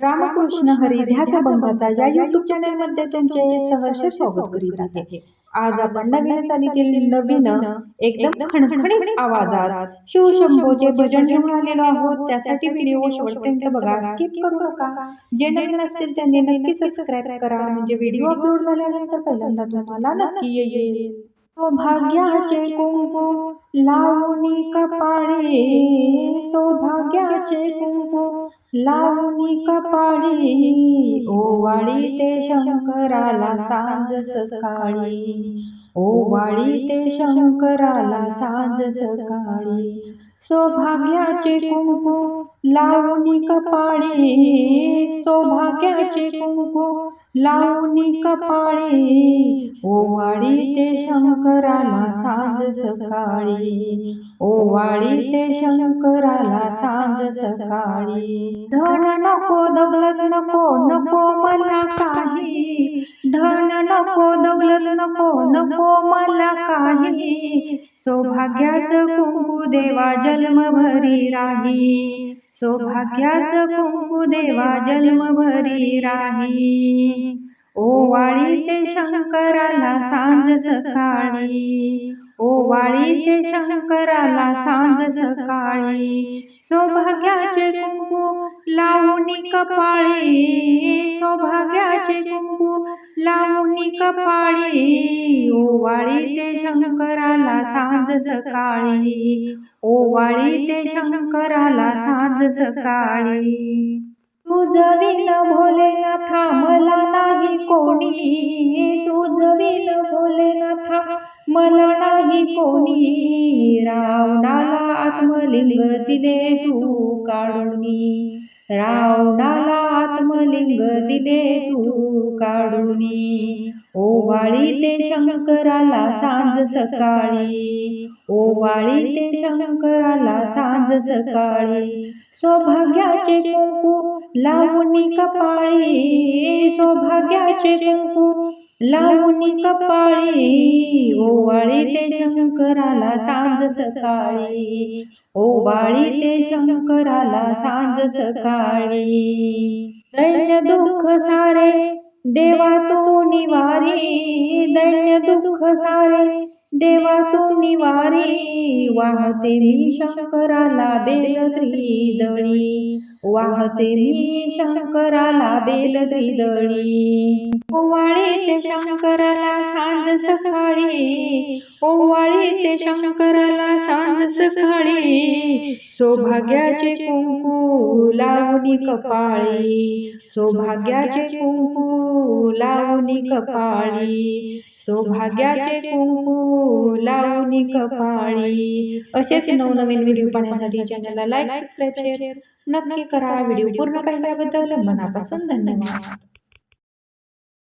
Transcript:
रामकृष्ण हरी ध्यास अभंगाचा या युट्यूब चॅनलमध्ये तुमचे सहर्ष स्वागत करीत आहे. आज आपण नवीन चालीतील नवीन एकदम खणखणीत आवाजात शिवशंभोचे भजन घेऊन आलेलो आहोत. त्यासाठी व्हिडिओ शेवटपर्यंत बघा. स्किप करू नका जे नवीन असतील त्यांनी नक्की सबस्क्राईब करा. म्हणजे व्हिडिओ अपलोड झाल्यानंतर पहिल्यांदा तुम्हाला नक्की येईल. सौभाग्याचे कुंकू लावणी कपाळी. सौभाग्याचे कुंकू लावणी कपाळी. ओवाळी ते शंकराला सांज सकाळी. ओवाळी ते शंकराला सांज सकाळी. सौभाग्याचे कुंकू लावणी कपाळी सौभाग्याचे कुंकू लावणी कपाळी ओवाळी ते शंकराला सांज सकाळी ओवाळी ते शंकराला सांज सकाळी. धन नको दौलत नको नको मला काही. धन नको दौलत नको नको मला काही. सौभाग्याचं कुंकू देवा जन्मभरी राही. सौभाग्याचं कुंकू देवा जन्मभरी राही. ओवाळी ते शंकराला सांज सकाळी. ओवाळी ते शंकराला सांज सकाळी. सौभाग्याचे कुंकू लावणी कपाळी. सौभाग्याचे कुंकू कपाळी ओवाळी ते शंकराला सांज सकाळी. ओवाळी ते शंकराला सांज सकाळी. तुझ विन भोलेनाथा मला नाही कोणी. तुझ विन भोलेनाथा मला नाही कोणी. रावणाला आत्मलिंग दिले तू काढून. रावणाला आत्मलिंग दिले तू काढूनी. ओवाळी ते शंकराला सांज सकाळी. ओवाळी ते शंकराला सांज सकाळी. सौभाग्याचे कुंकू लावणी कपाळी सौभाग्याचे कुंकू लावणी कपाळी ओवाळी ते शंकराला सांज सकाळी. ओवाळी ते शंकराला सांज सकाळी. दैन्य दुःख सारे देवा तू निवारी. दैन्य दुःख सारे देवा तू निवारी वाहते मी शंकराला बेल त्रिदळी वाहते मी शंकराला बेल त्रिदळी ओवाळी ते शंकराला सांज सकाळी. ओवाळे ते शंकराला सांज सकाळी. सौभाग्याचे कुंकू लावणी कपाळी. सौभाग्याचे कुंकू लावणी कपाळी. सौभाग्याचे कुंकू लावणी कपाळी असेच नवनवीन व्हिडिओ पाहण्यासाठी चॅनलला लाईक सबस्क्राईब शेअर नक्की करा व्हिडिओ पूर्ण पाहिल्याबद्दल मनापासून धन्यवाद.